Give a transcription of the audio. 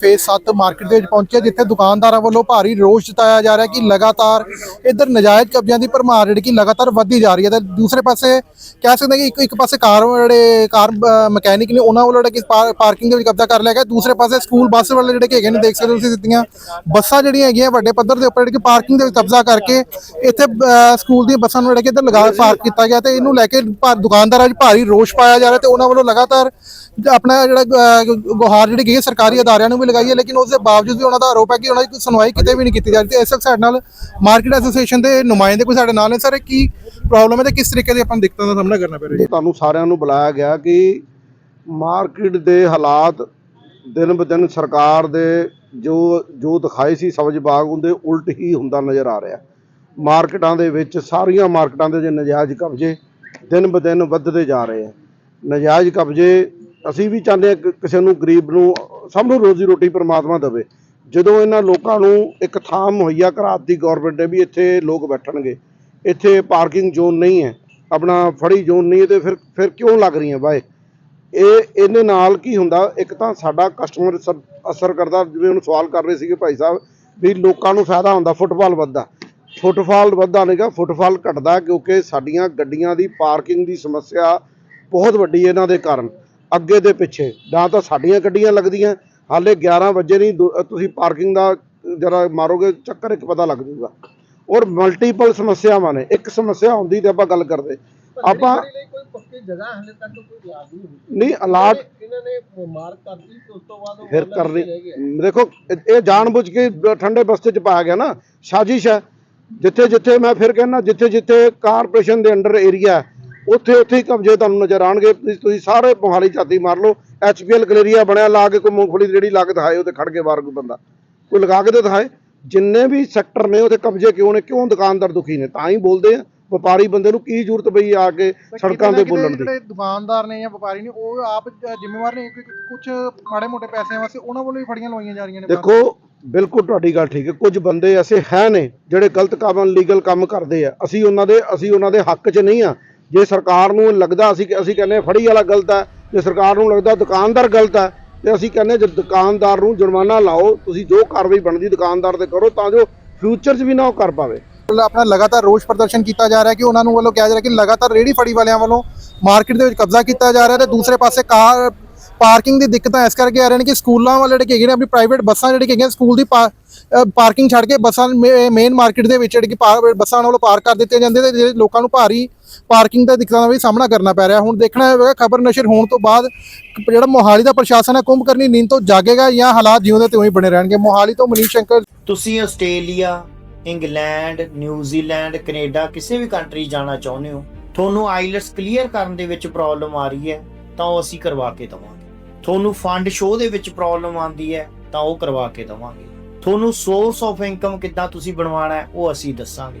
Face 7 market ਦੇ ਵਿੱਚ ਪਹੁੰਚਿਆ ਜਿੱਥੇ ਦੁਕਾਨਦਾਰਾਂ ਵੱਲੋਂ ਭਾਰੀ ਰੋਸ ਜਤਾਇਆ ਜਾ ਰਿਹਾ ਕਿ ਲਗਾਤਾਰ ਇੱਧਰ ਨਜਾਇਜ਼ ਕਬਜ਼ਿਆਂ ਦੀ ਭਰਮਾਰ ਜਿਹੜੀ ਕਿ ਲਗਾਤਾਰ ਵੱਧਦੀ ਜਾ ਰਹੀ ਹੈ ਤੇ ਦੂਸਰੇ ਪਾਸੇ ਕਹਿ ਸਕਦੇ ਹਾਂ ਕਿ ਇੱਕ ਇੱਕ ਪਾਸੇ ਕਾਰ ਜਿਹੜੇ ਕਾਰ ਮਕੈਨਿਕ ਨੇ ਉਹਨਾਂ ਵੱਲੋਂ ਜਿਹੜਾ ਕਿ ਪਾਰਕਿੰਗ ਦੇ ਵਿੱਚ ਕਬਜ਼ਾ ਕਰ ਲਿਆ ਗਿਆ। ਦੂਸਰੇ ਪਾਸੇ ਸਕੂਲ ਬੱਸ ਵਾਲੇ ਜਿਹੜੇ ਕਿ ਹੈਗੇ ਨੇ, ਦੇਖ ਸਕਦੇ ਹੋ ਤੁਸੀਂ ਦਿੱਤੀਆਂ ਬੱਸਾਂ ਜਿਹੜੀਆਂ ਹੈਗੀਆਂ ਵੱਡੇ ਪੱਧਰ ਦੇ ਉੱਪਰ ਜਿਹੜੀ ਕਿ ਪਾਰਕਿੰਗ ਦੇ ਵਿੱਚ ਕਬਜ਼ਾ ਕਰਕੇ ਇੱਥੇ ਸਕੂਲ ਦੀਆਂ ਬੱਸਾਂ ਨੂੰ ਜਿਹੜਾ ਕਿ ਇੱਧਰ ਲਗਾ ਪਾਰਕ ਕੀਤਾ ਗਿਆ ਤੇ ਇਹਨੂੰ ਲੈ ਕੇ ਭਾ- ਦੁਕਾਨਦਾਰਾਂ 'ਚ ਭਾਰੀ ਰੋਸ਼ ਪਾਇਆ ਜਾ ਰਿਹਾ ਤੇ ਉਹਨਾਂ ਵੱਲੋਂ ਲਗਾਤਾਰ ਆਪਣਾ ਜਿਹੜਾ ਗੁਹਾਰ ਜਿਹੜੀ ਗਈ ਹੈ, ਸਰਕਾਰੀ ਅਦਾਰਿਆਂ ਨੂੰ ਵੀ ਲਗਾਈ ਹੈ ਲੇਕਿਨ ਉਸ ਦੇ ਬਾਵਜੂਦ ਵੀ ਉਹਨਾਂ ਦਾ ਆਰੋਪ ਹੈ ਕਿ ਉਹਨਾਂ ਦੀ ਕੋਈ ਸੁਣਵਾਈ ਕਿਤੇ ਵੀ ਨਹੀਂ ਕੀਤੀ ਜਾ ਰਹੀ ਤੇ ਇਸ ਵਕਤ ਸਾਡੇ ਨਾਲ ਮਾਰਕੀਟ ਐਸੋਸੀਏਸ਼ਨ ਦੇ ਨੁਮਾਇੰਦੇ ਕੋਈ ਸਾਡੇ ਨਾਲ ਨੇ। ਸਰ ਕੀ ਪ੍ਰੋਬਲਮ ਹੈ ਤੇ ਕਿਸ ਤਰੀਕੇ ਦੀ ਆਪਾਂ ਨੂੰ ਦਿੱਕਤਾਂ ਦਾ ਸਾਹਮਣਾ ਕਰਨਾ ਪੈ ਰਿਹਾ ਹੈ? ਤੁਹਾਨੂੰ ਸਾਰਿਆਂ ਨੂੰ ਬੁਲਾਇਆ ਗਿਆ ਕਿ ਮਾਰਕੀਟ ਦੇ ਹਾਲਾਤ ਦਿਨ ਬ ਸਰਕਾਰ ਦੇ ਜੋ ਜੋ ਦਿਖਾਏ ਸੀ ਸਬਜ਼ ਬਾਗ ਹੁੰਦੇ ਉਲਟ ਹੀ ਹੁੰਦਾ ਨਜ਼ਰ ਆ ਰਿਹਾ। ਮਾਰਕੀਟਾਂ ਦੇ ਵਿੱਚ, ਸਾਰੀਆਂ ਮਾਰਕੀਟਾਂ ਦੇ ਜੇ ਨਜਾਇਜ਼ ਕਬਜ਼ੇ ਦਿਨ ਬ ਦਿਨ ਵੱਧਦੇ ਜਾ ਰਹੇ ਆ ਨਜਾਇਜ਼ ਕਬਜ਼ੇ ਅਸੀਂ ਵੀ ਚਾਹੁੰਦੇ ਹਾਂ ਕਿ ਕਿਸੇ ਨੂੰ ਗਰੀਬ ਨੂੰ ਸਭ ਨੂੰ ਰੋਜ਼ੀ ਰੋਟੀ ਪ੍ਰਮਾਤਮਾ ਦੇਵੇ। ਜਦੋਂ ਇਹਨਾਂ ਲੋਕਾਂ ਨੂੰ ਇੱਕ ਥਾਂ ਮੁਹੱਈਆ ਕਰਾਤੀ ਗਵਰਨਮੈਂਟ ਨੇ ਵੀ ਇੱਥੇ ਲੋਕ ਬੈਠਣਗੇ, ਇੱਥੇ ਪਾਰਕਿੰਗ ਜ਼ੋਨ ਨਹੀਂ ਹੈ, ਆਪਣਾ ਫੜੀ ਜ਼ੋਨ ਨਹੀਂ ਹੈ, ਤੇ ਫਿਰ ਫਿਰ ਕਿਉਂ ਲੱਗ ਰਹੀਆਂ ਬਾਏ? ਇਹ, ਇਹਦੇ ਨਾਲ ਕੀ ਹੁੰਦਾ, ਇੱਕ ਤਾਂ ਸਾਡਾ ਕਸਟਮਰ ਅਸਰ ਕਰਦਾ, ਜਿਵੇਂ ਹੁਣ ਸਵਾਲ ਕਰ ਰਹੇ ਸੀਗੇ ਭਾਈ ਸਾਹਿਬ, ਵੀ ਲੋਕਾਂ ਨੂੰ ਫਾਇਦਾ ਹੁੰਦਾ ਫੁੱਟਫਾਲ ਵੱਧਦਾ। ਫੁੱਟਫਾਲ ਵੱਧਦਾ ਨਹੀਂਗਾ ਫੁੱਟਫਾਲ ਘਟਦਾ ਕਿਉਂਕਿ ਸਾਡੀਆਂ ਗੱਡੀਆਂ ਦੀ ਪਾਰਕਿੰਗ ਦੀ ਸਮੱਸਿਆ ਬਹੁਤ ਵੱਡੀ ਇਹਨਾਂ ਦੇ ਕਾਰਨ। ਅੱਗੇ ਦੇ ਪਿੱਛੇ ਜਾਂ ਤਾਂ ਸਾਡੀਆਂ ਗੱਡੀਆਂ ਲੱਗਦੀਆਂ ਹਾਲੇ 11 ਵਜੇ ਨਹੀਂ ਤੁਸੀਂ ਪਾਰਕਿੰਗ ਦਾ ਜਰਾ ਮਾਰੋਗੇ ਚੱਕਰ ਇੱਕ ਪਤਾ ਲੱਗ ਜਾਊਗਾ ਔਰ ਮਲਟੀਪਲ ਸਮੱਸਿਆਵਾਂ ਨੇ। ਇੱਕ ਸਮੱਸਿਆ ਹੁੰਦੀ ਤੇ ਆਪਾਂ ਗੱਲ ਕਰਦੇ। ਆਪਾਂ ਲਈ ਕੋਈ ਪੱਕੀ ਜਗ੍ਹਾ ਹਲੇ ਤੱਕ ਕੋਈ ਲਾਗ ਨਹੀਂ ਅਲਾਟ ਇਹਨਾਂ ਨੇ ਮਾਰ ਕਰਤੀ ਤੇ ਉਸ ਤੋਂ ਬਾਅਦ ਉਹ ਫਿਰ ਕਰ ਰਹਿ ਦੇਖੋ ਇਹ- ਇਹ ਜਾਣਬੁੱਝ ਕੇ ਠੰਡੇ ਬਸਤੇ ਚ ਪਾਇਆ ਗਿਆ ਨਾ। ਸਾਜ਼ਿਸ਼ ਹੈ। ਜਿੱਥੇ ਜਿੱਥੇ ਮੈਂ ਫਿਰ ਕਹਿੰਦਾ ਜਿੱਥੇ ਜਿੱਥੇ ਕਾਰਪੋਰੇਸ਼ਨ ਦੇ ਅੰਡਰ ਏਰੀਆ ਉੱਥੇ ਉੱਥੇ ਹੀ ਕਬਜ਼ੇ ਤੁਹਾਨੂੰ ਨਜ਼ਰ ਆਣਗੇ ਤੁਸੀਂ ਸਾਰੇ ਮੋਹਾਲੀ ਝਾਤੀ ਮਾਰ ਲਓ। ਐਚਪੀਐਲ ਗਲੇਰੀਆ ਬਣਿਆ ਲਾ ਕੇ ਕੋਈ ਮੂੰਗਫਲੀ ਦੀ ਰੇੜੀ ਲਾ ਕੇ ਦਿਖਾਏ ਉੱਥੇ ਖੜ ਕੇ ਬਾਹਰ ਕੋਈ ਬੰਦਾ। ਕੋਈ ਲਗਾ ਕੇ ਤੇ ਦਿਖਾਏ। ਜਿੰਨੇ ਵੀ ਸੈਕਟਰ ਨੇ ਉਹਦੇ ਕਬਜ਼ੇ ਕਿਉਂ ਨੇ? ਕਿਉਂ ਦੁਕਾਨਦਾਰ ਦੁਖੀ ਨੇ? ਤਾਂ ਹੀ ਬੋਲਦੇ ਆ ਵਪਾਰੀ ਬੰਦੇ ਨੂੰ ਕੀ ਜ਼ਰੂਰਤ ਪਈ ਆ ਕੇ ਸੜਕਾਂ ਤੇ ਬੋਲਣ ਦੀ? ਜਿਹੜੇ ਦੁਕਾਨਦਾਰ ਨੇ ਜਾਂ ਵਪਾਰੀ ਨੇ ਉਹ ਆਪ ਜ਼ਿੰਮੇਵਾਰ ਨੇ ਕਿ ਕੁਝ ਮਾੜੇ ਮੋਟੇ ਪੈਸਿਆਂ ਵਾਸਤੇ ਉਹਨਾਂ ਵੱਲੋਂ ਹੀ ਫੜੀਆਂ ਲਵਾਈਆਂ ਜਾ ਰਹੀਆਂ ਨੇ ਦੇਖੋ ਬਿਲਕੁਲ ਤੁਹਾਡੀ ਗੱਲ ਠੀਕ ਹੈ। ਕੁਝ ਬੰਦੇ ਐਸੇ ਹੈ ਨੇ ਜਿਹੜੇ ਗਲਤ ਕੰਮ ਲੀਗਲ ਕੰਮ ਕਰਦੇ ਆ। ਅਸੀਂ ਉਹਨਾਂ ਦੇ ਅਸੀਂ ਉਹਨਾਂ ਦੇ ਹੱਕ 'ਚ ਨਹੀਂ ਆ। ਜੇ ਸਰਕਾਰ ਨੂੰ ਲੱਗਦਾ ਅਸੀਂ ਅਸੀਂ ਕਹਿੰਦੇ ਫੜੀ ਵਾਲਾ ਗਲਤ ਹੈ, ਜੇ ਸਰਕਾਰ ਨੂੰ ਲੱਗਦਾ ਦੁਕਾਨਦਾਰ ਗਲਤ ਹੈ, ਤੇ ਅਸੀਂ ਕਹਿੰਦੇ ਜੇ ਦੁਕਾਨਦਾਰ ਨੂੰ ਜੁਰਮਾਨਾ ਲਾਓ, ਤੁਸੀਂ ਜੋ ਕਾਰਵਾਈ ਬਣਦੀ ਦੁਕਾਨਦਾਰ ਤੇ ਕਰੋ ਤਾਂ ਜੋ ਫਿਊਚਰ 'ਚ ਵੀ ਨਾ ਉਹ ਕਰ ਪਾਵੇ। ਆਪਣਾ ਲਗਾਤਾਰ ਰੋਸ ਪ੍ਰਦਰਸ਼ਨ ਕੀਤਾ ਜਾ ਰਿਹਾ ਕਿ ਉਹਨਾਂ ਨੂੰ ਵੱਲੋਂ ਕਿਹਾ ਜਾ ਰਿਹਾ ਕਿ ਲਗਾਤਾਰ ਰੇੜੀ ਫੜੀ ਵਾਲਿਆਂ ਵੱਲੋਂ ਮਾਰਕੀਟ ਦੇ ਵਿੱਚ ਕਬਜ਼ਾ ਕੀਤਾ ਜਾ ਰਿਹਾ ਤੇ ਦੂਸਰੇ ਪਾਸੇ ਕਾਰ ਪਾਰਕਿੰਗ ਦੀ ਦਿੱਕਤਾਂ ਇਸ ਕਰਕੇ ਆ ਰਹੀਆਂ ਨੇ ਕਿ ਸਕੂਲਾਂ ਵਾਲੇ ਜਿਹੜੇ ਹੈਗੇ ਨੇ, ਆਪਣੀ ਪ੍ਰਾਈਵੇਟ ਬੱਸਾਂ ਜਿਹੜੀ ਹੈਗੀਆਂ ਸਕੂਲ ਦੀ ਪਾਰਕਿੰਗ ਛੱਡ ਕੇ ਬੱਸਾਂ ਮੇਨ ਮਾਰਕੀਟ ਦੇ ਵਿੱਚ ਜਿਹੜੀ ਕਿ ਪਾਰ- ਬੱਸਾਂ ਵੱਲੋਂ ਪਾਰਕ ਕਰ ਦਿੱਤੇ ਜਾਂਦੇ ਤੇ ਜਿਹੜੇ ਲੋਕਾਂ ਨੂੰ ਭਾਰੀ ਪਾਰਕਿੰਗ ਦਾ ਦਿੱਕਤਾਂ ਦਾ ਵੀ ਸਾਹਮਣਾ ਕਰਨਾ ਪੈ ਰਿਹਾ। ਹੁਣ ਦੇਖਣਾ ਹੋਵੇਗਾ, ਖਬਰ ਨਸ਼ਰ ਹੋਣ ਤੋਂ ਬਾਅਦ ਜਿਹੜਾ ਮੋਹਾਲੀ ਦਾ ਪ੍ਰਸ਼ਾਸਨ ਹੈ, ਕੁੰਭ ਕਰਨੀ ਨੀਂਦ ਤੋਂ ਜਾਗੇਗਾ ਜਾਂ ਹਾਲਾਤ ਜਿਉਂ ਦੇ ਤਿਉਂ ਹੀ ਬਣੇ ਰਹਿਣਗੇ? ਮੋਹਾਲੀ ਤੋਂ ਮਨੀਸ਼ ਸ਼ੰਕਰ। ਤੁਸੀਂ ਆਸਟ੍ਰੇਲੀਆ, ਇੰਗਲੈਂਡ ਨਿਊਜ਼ੀਲੈਂਡ ਕੈਨੇਡਾ ਕਿਸੇ ਵੀ ਕੰਟਰੀ ਜਾਣਾ ਚਾਹੁੰਦੇ ਹੋ, ਤੁਹਾਨੂੰ ਆਈਲਟਸ ਕਲੀਅਰ ਕਰਨ ਦੇ ਵਿੱਚ ਪ੍ਰੋਬਲਮ ਆ ਰਹੀ ਹੈ, ਤਾਂ ਉਹ ਅਸੀਂ ਕਰਵਾ ਕੇ ਦਵਾਂਗੇ। ਤੁਹਾਨੂੰ ਫੰਡ ਸ਼ੋਅ ਦੇ ਵਿੱਚ ਪ੍ਰੋਬਲਮ ਆਉਂਦੀ ਹੈ, ਤਾਂ ਉਹ ਕਰਵਾ ਕੇ ਦਵਾਂਗੇ। ਤੁਹਾਨੂੰ ਸੋਰਸ ਆਫ ਇਨਕਮ ਕਿੱਦਾਂ ਤੁਸੀਂ ਬਣਵਾਉਣਾ ਹੈ, ਉਹ ਅਸੀਂ ਦੱਸਾਂਗੇ।